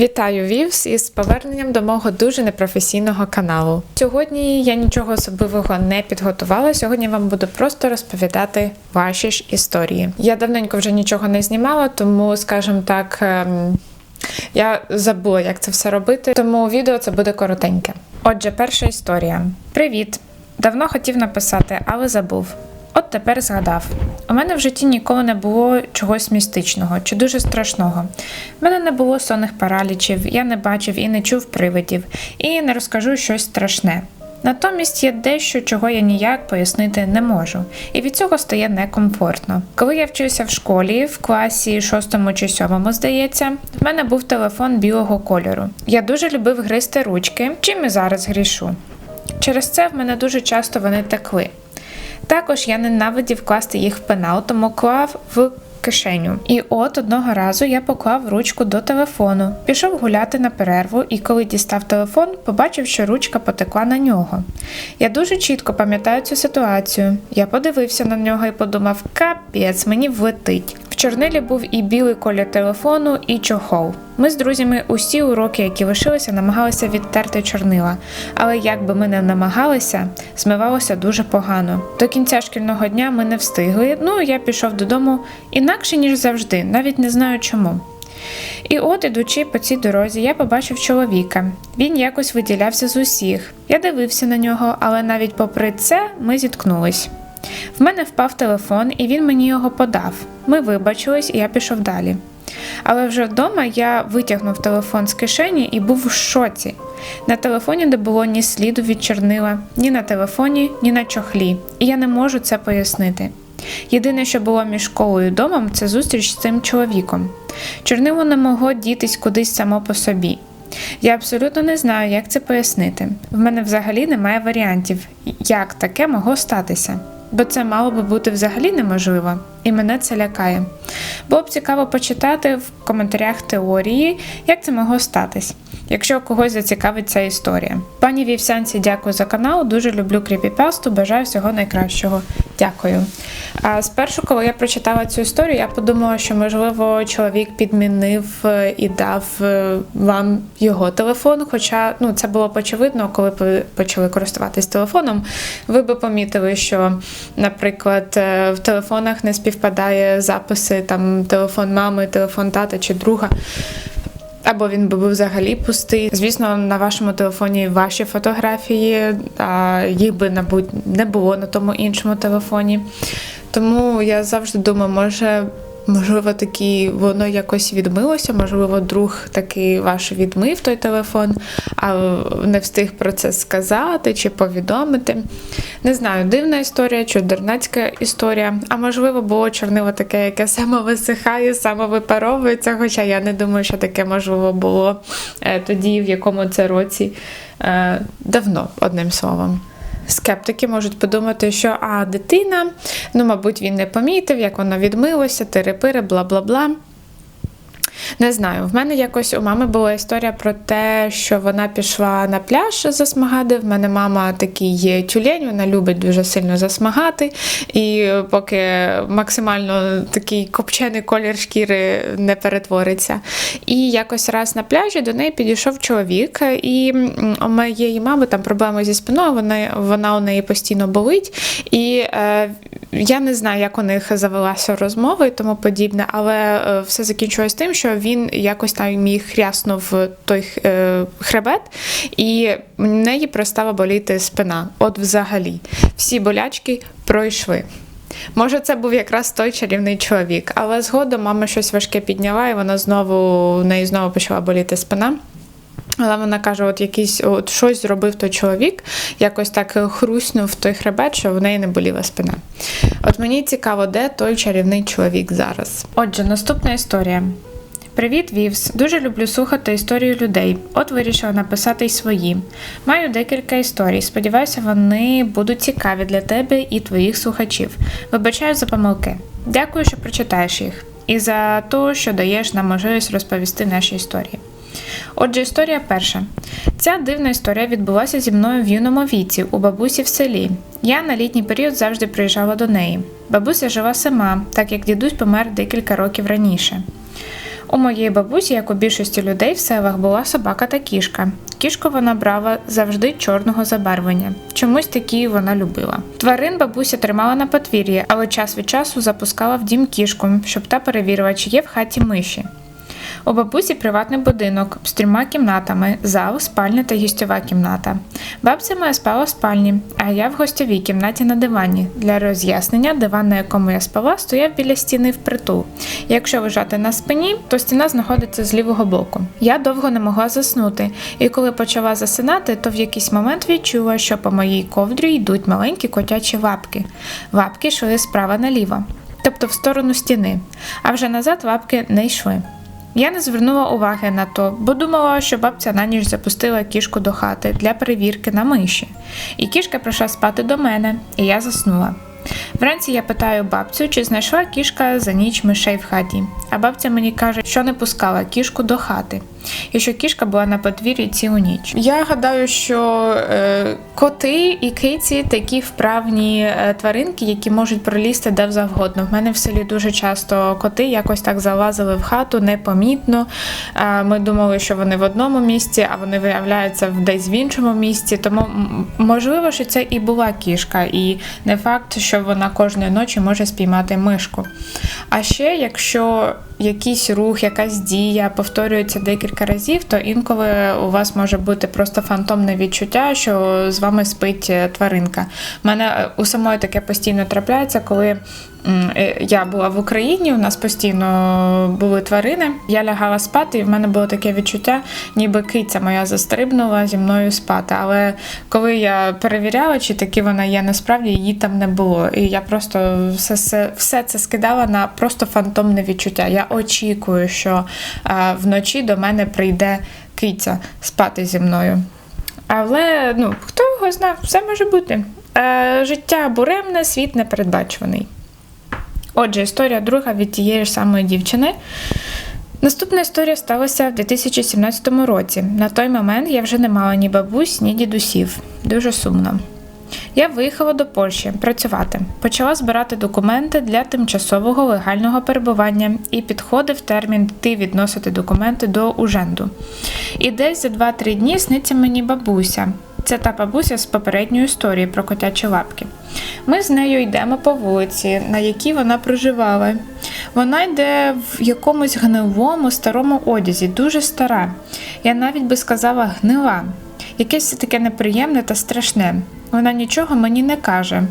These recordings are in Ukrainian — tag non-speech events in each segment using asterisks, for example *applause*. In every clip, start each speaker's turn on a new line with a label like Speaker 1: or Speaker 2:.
Speaker 1: Вітаю Вівс із поверненням до мого дуже непрофесійного каналу. Сьогодні я нічого особливого не підготувала. Сьогодні вам буду просто розповідати ваші ж історії. Я давненько вже нічого не знімала, тому, скажімо так, ем, я забула, як це все робити, тому відео це буде коротеньке. Отже, перша історія. Привіт! Давно хотів написати, але забув. От тепер згадав. У мене в житті ніколи не було чогось містичного чи дуже страшного. В мене не було сонних паралічів, я не бачив і не чув привидів, і не розкажу щось страшне. Натомість є дещо, чого я ніяк пояснити не можу, і від цього стає некомфортно. Коли я вчився в школі, в класі 6 чи 7, здається, в мене був телефон білого кольору. Я дуже любив гризти ручки, чим і зараз грішу. Через це в мене дуже часто вони текли. Також я ненавидів класти їх в пенал, тому клав в кишеню. І от одного разу я поклав ручку до телефону, пішов гуляти на перерву, і коли дістав телефон, побачив, що ручка потекла на нього. Я дуже чітко пам'ятаю цю ситуацію. Я подивився на нього і подумав: капець, мені влетить. Чорнилі був і білий колір телефону, і чохол. Ми з друзями усі уроки, які лишилися, намагалися відтерти чорнила, але як би ми не намагалися, змивалося дуже погано. До кінця шкільного дня ми не встигли. Ну я пішов додому інакше ніж завжди, навіть не знаю чому. І от, ідучи по цій дорозі, я побачив чоловіка. Він якось виділявся з усіх. Я дивився на нього, але навіть попри це ми зіткнулись. В мене впав телефон, і він мені його подав. Ми вибачились, і я пішов далі. Але вже вдома я витягнув телефон з кишені і був в шоці. На телефоні не було ні сліду від чорнила, ні на телефоні, ні на чохлі, і я не можу це пояснити. Єдине, що було між школою і домом, це зустріч з цим чоловіком. Чорнило не могло дітись кудись само по собі. Я абсолютно не знаю, як це пояснити. В мене взагалі немає варіантів, як таке могло статися. Бо це мало би бути взагалі неможливо, і мене це лякає. Було б цікаво почитати в коментарях теорії, як це могло статись, якщо когось зацікавить ця історія. Пані Вівсянці, дякую за канал. Дуже люблю кріпіпасту, бажаю всього найкращого. Дякую. А спершу, коли я прочитала цю історію, я подумала, що можливо чоловік підмінив е, і дав е, вам його телефон. Хоча ну це було очевидно, коли ви почали користуватись телефоном, ви би помітили, що, наприклад, е, в телефонах не співпадає записи там телефон мами, телефон тата чи друга. Або він би був взагалі пустий. Звісно, на вашому телефоні ваші фотографії, а їх би, мабуть, не було на тому іншому телефоні. Тому я завжди думаю, може. Можливо, такі воно якось відмилося, можливо, друг таки ваш відмив той телефон, а не встиг про це сказати чи повідомити. Не знаю, дивна історія, чудернацька історія. А можливо, було чорнило таке, яке самовисихає, самовипаровується, хоча я не думаю, що таке можливо було е, тоді, в якому це році е, давно, одним словом. Скептики можуть подумати, що а дитина, ну, мабуть, він не помітив, як воно відмилося, тири-пири, бла бла бла. Не знаю, в мене якось у мами була історія про те, що вона пішла на пляж засмагати. В мене мама такий тюлень, вона любить дуже сильно засмагати. І поки максимально такий копчений колір шкіри не перетвориться. І якось раз на пляжі до неї підійшов чоловік, і у моєї мами там проблеми зі спиною, вона, вона у неї постійно болить. І е, я не знаю, як у них завелася розмова і тому подібне, але е, все закінчилось тим, що він якось там їй хряснув той е, хребет, і в неї перестала боліти спина. От взагалі, всі болячки пройшли. Може, це був якраз той чарівний чоловік, але згодом мама щось важке підняла, і вона знову в неї знову почала боліти спина. Але вона каже, от якийсь от щось зробив той чоловік, якось так хруснув той хребет, що в неї не боліла спина. От мені цікаво, де той чарівний чоловік зараз. Отже, наступна історія. Привіт, Вівс! Дуже люблю слухати історії людей. От вирішила написати й свої. Маю декілька історій. Сподіваюся, вони будуть цікаві для тебе і твоїх слухачів. Вибачаю за помилки. Дякую, що прочитаєш їх, і за те, що даєш нам можливість розповісти наші історії. Отже, історія перша. Ця дивна історія відбулася зі мною в юному віці у бабусі в селі. Я на літній період завжди приїжджала до неї. Бабуся жила сама, так як дідусь помер декілька років раніше. У моєї бабусі, як у більшості людей в селах, була собака та кішка. Кішку вона брала завжди чорного забарвлення. Чомусь такі вона любила. Тварин бабуся тримала на подвір'ї, але час від часу запускала в дім кішку, щоб та перевірила, чи є в хаті миші. У бабусі приватний будинок з трьома кімнатами: зал, спальня та гостьова кімната. Бабця моя спала в спальні, а я в гостьовій кімнаті на дивані. Для роз'яснення, диван, на якому я спала, стояв біля стіни впритул. Якщо лежати на спині, то стіна знаходиться з лівого боку. Я довго не могла заснути, і коли почала засинати, то в якийсь момент відчула, що по моїй ковдрі йдуть маленькі котячі лапки. Лапки йшли справа наліво, тобто в сторону стіни, а вже назад лапки не йшли. Я не звернула уваги на то, бо думала, що бабця на ніч запустила кішку до хати для перевірки на миші. І кішка прийшла спати до мене, і я заснула. Вранці я питаю бабцю, чи знайшла кішка за ніч мишей в хаті. А бабця мені каже, що не пускала кішку до хати, і що кішка була на подвір'ї цілу ніч. Я гадаю, що е, коти і киці такі вправні е, тваринки, які можуть пролізти де завгодно. В мене в селі дуже часто коти якось так залазили в хату непомітно. Е, ми думали, що вони в одному місці, а вони виявляються десь в іншому місці. Тому можливо, що це і була кішка, і не факт, що вона кожної ночі може спіймати мишку. А ще, якщо якийсь рух, якась дія повторюється декілька разів, то інколи у вас може бути просто фантомне відчуття, що з вами спить е, тваринка. У мене е, у самої таке постійно трапляється, коли е, я була в Україні, у нас постійно були тварини. Я лягала спати, і в мене було таке відчуття, ніби киця моя застрибнула зі мною спати. Але коли я перевіряла, чи таки вона є насправді, її там не було. І я просто все, все, все це скидала на просто фантомне відчуття. Я очікую, що а, вночі до мене прийде киця спати зі мною. Але ну, хто його знав, все може бути. Е, життя буремне, світ непередбачуваний. Отже, історія друга від тієї ж самої дівчини. Наступна історія сталася в 2017 році. На той момент я вже не мала ні бабусь, ні дідусів. Дуже сумно. Я виїхала до Польщі працювати. Почала збирати документи для тимчасового легального перебування і підходив термін йти відносити документи до уженду. І десь за 2-3 дні сниться мені бабуся. Це та бабуся з попередньої історії про котячі лапки. Ми з нею йдемо по вулиці, на якій вона проживала. Вона йде в якомусь гнилому старому одязі, дуже стара. Я навіть би сказала гнила. Якесь таке неприємне та страшне. Вона нічого мені не каже,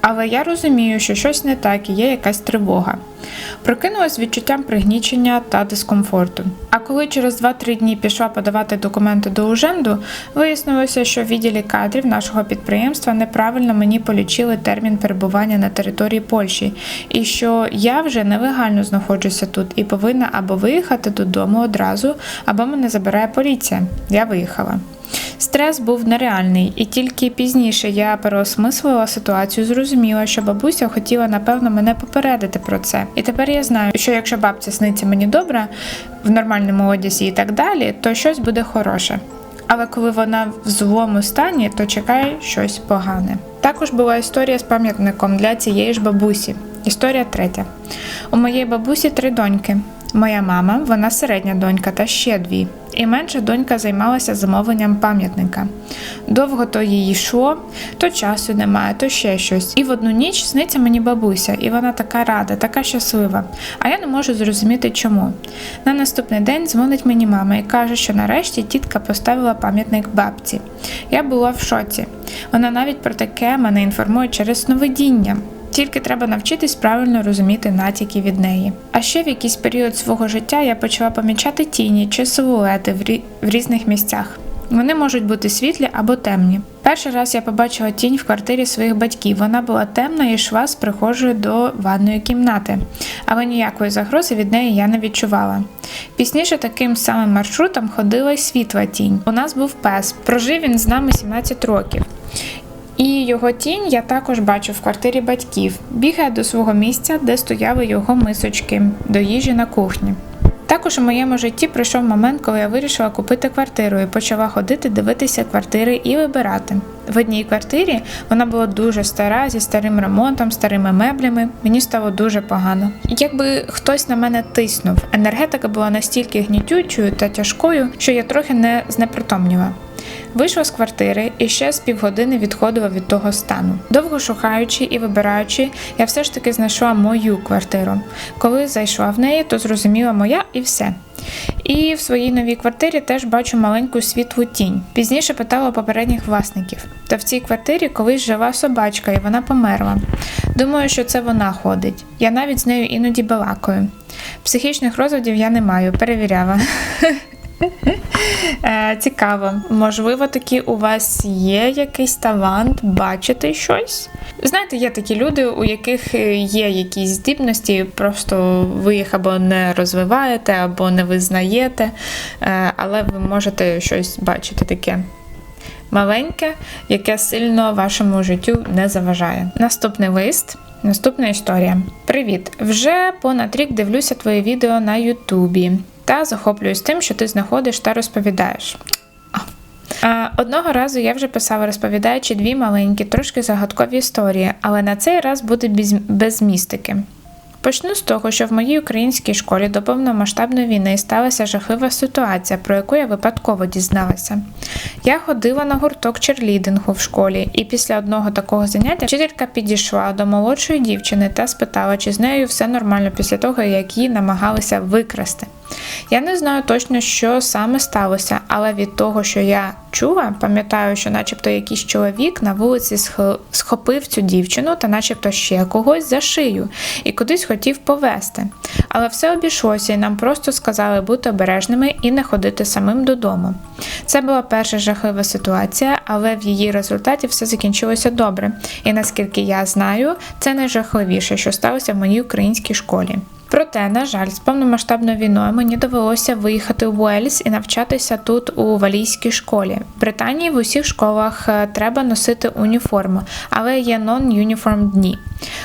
Speaker 1: але я розумію, що щось не так і є якась тривога. Прокинулась з відчуттям пригнічення та дискомфорту. А коли через 2-3 дні пішла подавати документи до уженду, вияснилося, що в відділі кадрів нашого підприємства неправильно мені полічили термін перебування на території Польщі, і що я вже нелегально знаходжуся тут і повинна або виїхати додому одразу, або мене забирає поліція. Я виїхала. Стрес був нереальний, і тільки пізніше я переосмислила ситуацію, зрозуміла, що бабуся хотіла напевно мене попередити про це. І тепер я знаю, що якщо бабця сниться мені добре в нормальному одязі і так далі, то щось буде хороше. Але коли вона в злому стані, то чекає щось погане. Також була історія з пам'ятником для цієї ж бабусі. Історія третя. У моєї бабусі три доньки. Моя мама, вона середня донька та ще дві. І менша донька займалася замовленням пам'ятника. Довго то їй йшло, то часу немає, то ще щось. І в одну ніч сниться мені бабуся, і вона така рада, така щаслива. А я не можу зрозуміти чому. На наступний день дзвонить мені мама і каже, що нарешті тітка поставила пам'ятник бабці. Я була в шоці. Вона навіть про таке мене інформує через сновидіння. Тільки треба навчитись правильно розуміти натяки від неї. А ще в якийсь період свого життя я почала помічати тіні чи силуети в, рі... в різних місцях. Вони можуть бути світлі або темні. Перший раз я побачила тінь в квартирі своїх батьків. Вона була темна і йшла з прихожої до ванної кімнати, але ніякої загрози від неї я не відчувала. Пізніше таким самим маршрутом ходила й світла тінь. У нас був пес. Прожив він з нами 17 років. І його тінь я також бачу в квартирі батьків. Бігає до свого місця, де стояли його мисочки до їжі на кухні. Також у моєму житті прийшов момент, коли я вирішила купити квартиру і почала ходити, дивитися квартири і вибирати. В одній квартирі вона була дуже стара, зі старим ремонтом, старими меблями. Мені стало дуже погано. Якби хтось на мене тиснув, енергетика була настільки гнітючою та тяжкою, що я трохи не знепритомніла. Вийшла з квартири і ще з півгодини відходила від того стану. Довго шукаючи і вибираючи, я все ж таки знайшла мою квартиру. Коли зайшла в неї, то зрозуміла моя і все. І в своїй новій квартирі теж бачу маленьку світлу тінь. Пізніше питала попередніх власників. Та в цій квартирі колись жила собачка, і вона померла. Думаю, що це вона ходить. Я навіть з нею іноді балакаю. Психічних розладів я не маю, перевіряла. *laughs* Е, Цікаво, можливо, таки у вас є якийсь талант бачити щось? Знаєте, є такі люди, у яких е, є якісь здібності, просто ви їх або не розвиваєте, або не визнаєте, е, але ви можете щось бачити таке. Маленьке, яке сильно вашому життю не заважає. Наступний лист. Наступна історія. Привіт! Вже понад рік дивлюся твої відео на Ютубі та захоплююсь тим, що ти знаходиш та розповідаєш. Одного разу я вже писала, розповідаючи дві маленькі, трошки загадкові історії, але на цей раз буде без, містики. Почну з того, що в моїй українській школі до повномасштабної війни сталася жахлива ситуація, про яку я випадково дізналася. Я ходила на гурток черлідингу в школі, і після одного такого заняття вчителька підійшла до молодшої дівчини та спитала, чи з нею все нормально після того, як її намагалися викрасти. Я не знаю точно, що саме сталося, але від того, що я чула, пам'ятаю, що, начебто, якийсь чоловік на вулиці схопив цю дівчину та, начебто, ще когось за шию і кудись хотів повести. Але все обійшлося, і нам просто сказали бути обережними і не ходити самим додому. Це була перша жахлива ситуація, але в її результаті все закінчилося добре. І наскільки я знаю, це найжахливіше, що сталося в моїй українській школі. Проте, на жаль, з повномасштабною війною мені довелося виїхати у Уельс і навчатися тут у валійській школі. В Британії в усіх школах е, треба носити уніформу, але є non-uniform дні,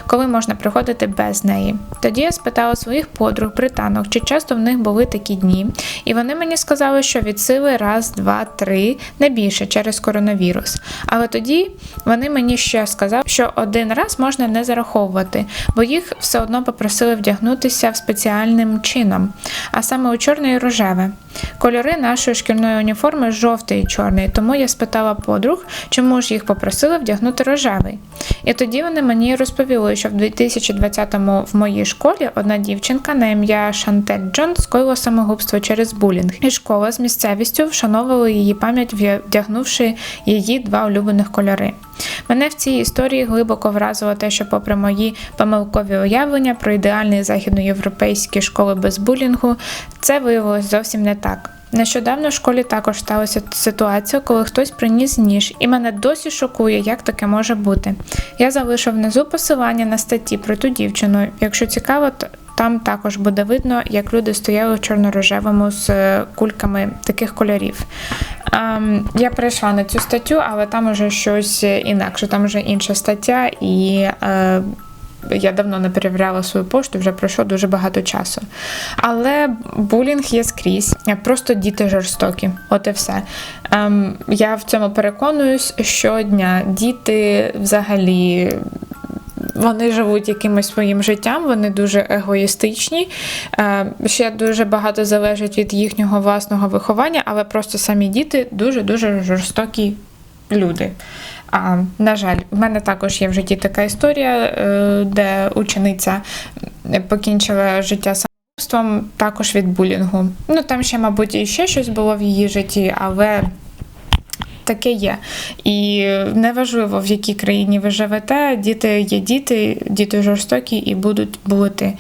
Speaker 1: коли можна приходити без неї. Тоді я спитала своїх подруг британок, чи часто в них були такі дні, і вони мені сказали, що від сили раз, два, три, не більше через коронавірус. Але тоді вони мені ще сказали, що один раз можна не зараховувати, бо їх все одно попросили вдягнутися в спеціальним чином, а саме у чорне і рожеве. Кольори нашої шкільної уніформи жовтий і чорний, тому я спитала подруг, чому ж їх попросили вдягнути рожевий. І тоді вони мені розповіли, що в 2020-му в моїй школі одна дівчинка на ім'я Шантель Джон скоїла самогубство через булінг, і школа з місцевістю вшановувала її пам'ять, вдягнувши її два улюблених кольори. Мене в цій історії глибоко вразило те, що, попри мої помилкові уявлення про ідеальний західноєвропейські школи без булінгу, це виявилось зовсім не так. Нещодавно в школі також сталася ситуація, коли хтось приніс ніж, і мене досі шокує, як таке може бути. Я залишу внизу посилання на статті про ту дівчину. Якщо цікаво, то там також буде видно, як люди стояли в чорно-рожевому з е, кульками таких кольорів. Ем, я перейшла на цю статтю, але там уже щось інакше, там вже інша стаття, і е, я давно не перевіряла свою пошту, вже пройшло дуже багато часу. Але булінг є скрізь, просто діти жорстокі. От і все. Ем, Я в цьому переконуюсь щодня. Діти взагалі вони живуть якимось своїм життям, вони дуже егоїстичні. Е, ще дуже багато залежить від їхнього власного виховання, але просто самі діти дуже-дуже жорстокі люди. А, На жаль, в мене також є в житті така історія, е, де учениця покінчила життя самогубством, також від булінгу. Ну там ще, мабуть, і ще щось було в її житті, але таке є. І неважливо, в якій країні ви живете, діти є діти, діти жорстокі і будуть бути.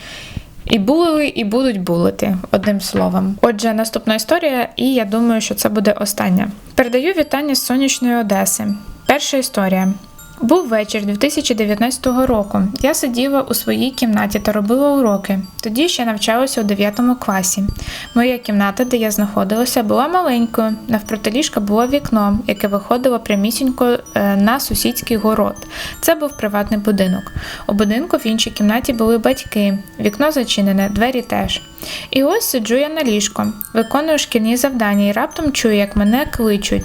Speaker 1: І були, і будуть булити, одним словом. Отже, наступна історія, і я думаю, що це буде остання. Передаю вітання з сонячної Одеси. Перша історія. Був вечір 2019 року. Я сиділа у своїй кімнаті та робила уроки. Тоді ще навчалася у 9 класі. Моя кімната, де я знаходилася, була маленькою. Навпроти ліжка було вікно, яке виходило прямісінько е, на сусідський город. Це був приватний будинок. У будинку в іншій кімнаті були батьки. Вікно зачинене, двері теж. І ось сиджу я на ліжко, виконую шкільні завдання і раптом чую, як мене кличуть.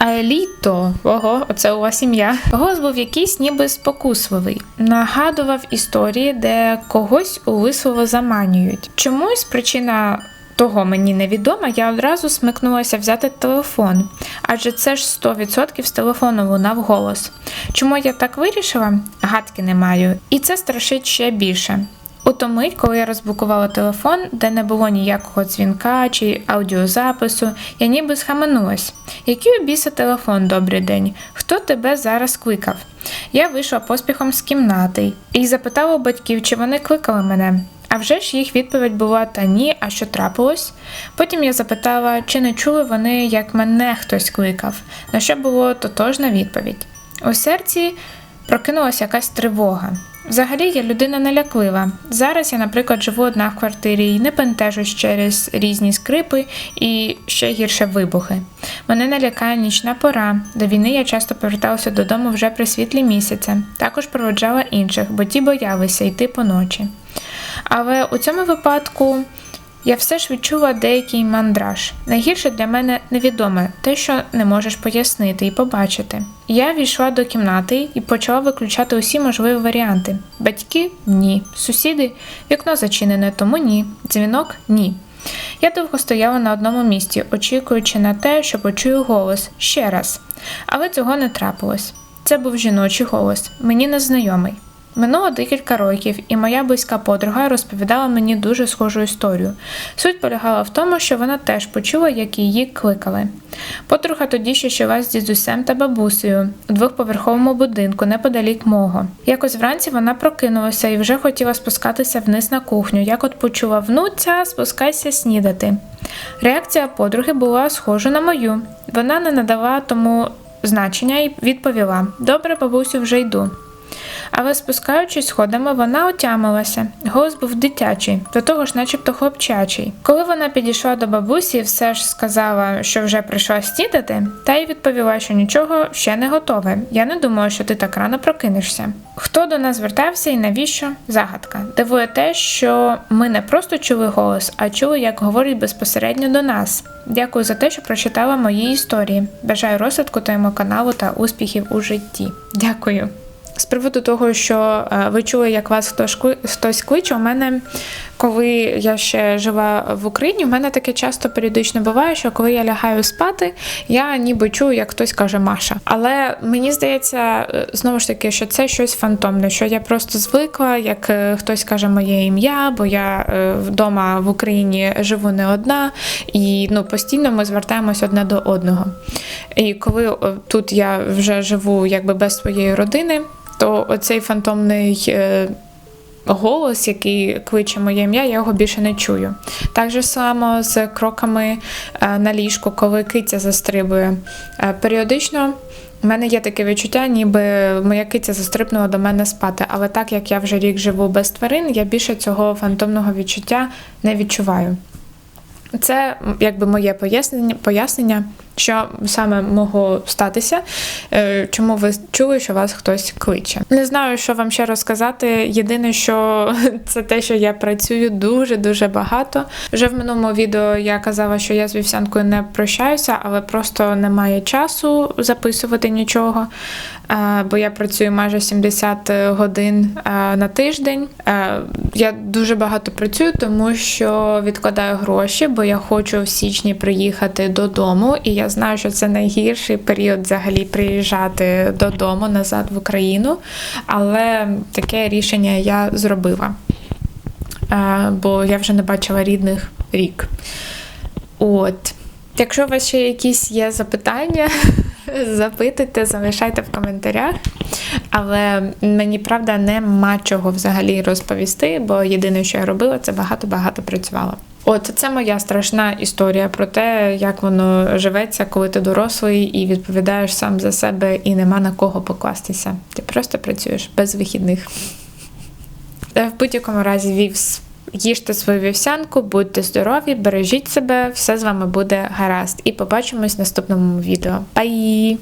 Speaker 1: Аеліто, ого, оце у вас ім'я. Голос був якийсь ніби спокусливий, нагадував історії, де когось у вислово заманюють. Чомусь причина. Того мені невідома, я одразу смикнулася взяти телефон, адже це ж 100% з телефону лунав голос. Чому я так вирішила? Гадки не маю, і це страшить ще більше. У ту мить, коли я розблокувала телефон, де не було ніякого дзвінка чи аудіозапису, я ніби схаменулась. Який у біса телефон, добрий день? Хто тебе зараз кликав? Я вийшла поспіхом з кімнати і запитала у батьків, чи вони кликали мене. А вже ж їх відповідь була та ні, а що трапилось? Потім я запитала, чи не чули вони, як мене хтось кликав, на що було тотожна відповідь. У серці прокинулася якась тривога. Взагалі я людина неляклива. Зараз я, наприклад, живу одна в квартирі і не бентежусь через різні скрипи і ще гірше вибухи. Мене налякає нічна пора. До війни я часто поверталася додому вже при світлі місяця. Також проводжала інших, бо ті боялися йти поночі. Але у цьому випадку я все ж відчула деякий мандраж. Найгірше для мене невідоме те, що не можеш пояснити і побачити. Я війшла до кімнати і почала виключати усі можливі варіанти: батьки ні, сусіди, вікно зачинене, тому ні, дзвінок ні. Я довго стояла на одному місці, очікуючи на те, що почую голос ще раз. Але цього не трапилось. Це був жіночий голос, мені незнайомий. Минуло декілька років, і моя близька подруга розповідала мені дуже схожу історію. Суть полягала в тому, що вона теж почула, як її кликали. Подруга тоді ще жила з дідусем та бабусею у двохповерховому будинку неподалік мого. Якось вранці вона прокинулася і вже хотіла спускатися вниз на кухню, як от почула внуця, спускайся снідати. Реакція подруги була схожа на мою. Вона не надала тому значення і відповіла: Добре, бабусю, вже йду. Але спускаючись сходами, вона отямилася. Голос був дитячий, до того ж, начебто хлопчачий. Коли вона підійшла до бабусі, все ж сказала, що вже прийшла снідати, та й відповіла, що нічого ще не готове. Я не думала, що ти так рано прокинешся. Хто до нас звертався і навіщо? Загадка. Дивує те, що ми не просто чули голос, а чули, як говорить безпосередньо до нас. Дякую за те, що прочитала мої історії. Бажаю розвитку твоєму каналу та успіхів у житті. Дякую. З приводу того, що е, ви чули, як вас хтось кличе, у мене, коли я ще жила в Україні, у мене таке часто періодично буває, що коли я лягаю спати, я ніби чую, як хтось каже Маша. Але мені здається, е, знову ж таки, що це щось фантомне, що я просто звикла, як е, хтось каже моє ім'я, бо я вдома в Україні живу не одна, і ну, постійно ми звертаємось одне до одного. І коли тут я вже живу якби без своєї родини то оцей фантомний е, голос, який кличе моє ім'я, я його більше не чую. Так же само з кроками е, на ліжку, коли киця застрибує. Е, періодично. У мене є таке відчуття, ніби моя киця застрибнула до мене спати. Але так як я вже рік живу без тварин, я більше цього фантомного відчуття не відчуваю. Це якби моє пояснення, пояснення, що саме могло статися, е, чому ви чули, що вас хтось кличе. Не знаю, що вам ще розказати. Єдине, що *laughs* це те, що я працюю дуже-дуже багато. Вже в минулому відео я казала, що я з вівсянкою не прощаюся, але просто немає часу записувати нічого. Е, бо я працюю майже 70 годин е, на тиждень. Я дуже багато працюю, тому що відкладаю гроші, бо я хочу в січні приїхати додому, і я знаю, що це найгірший період взагалі приїжджати додому назад в Україну. Але таке рішення я зробила, бо я вже не бачила рідних рік. От. Якщо у вас ще якісь є запитання, *laughs* запитуйте, залишайте в коментарях. Але мені правда нема чого взагалі розповісти, бо єдине, що я робила, це багато-багато працювала. От це моя страшна історія про те, як воно живеться, коли ти дорослий і відповідаєш сам за себе, і нема на кого покластися. Ти просто працюєш без вихідних. В будь-якому разі вівс. Їжте свою вівсянку, будьте здорові, бережіть себе, все з вами буде гаразд. І побачимось в наступному відео. Бай!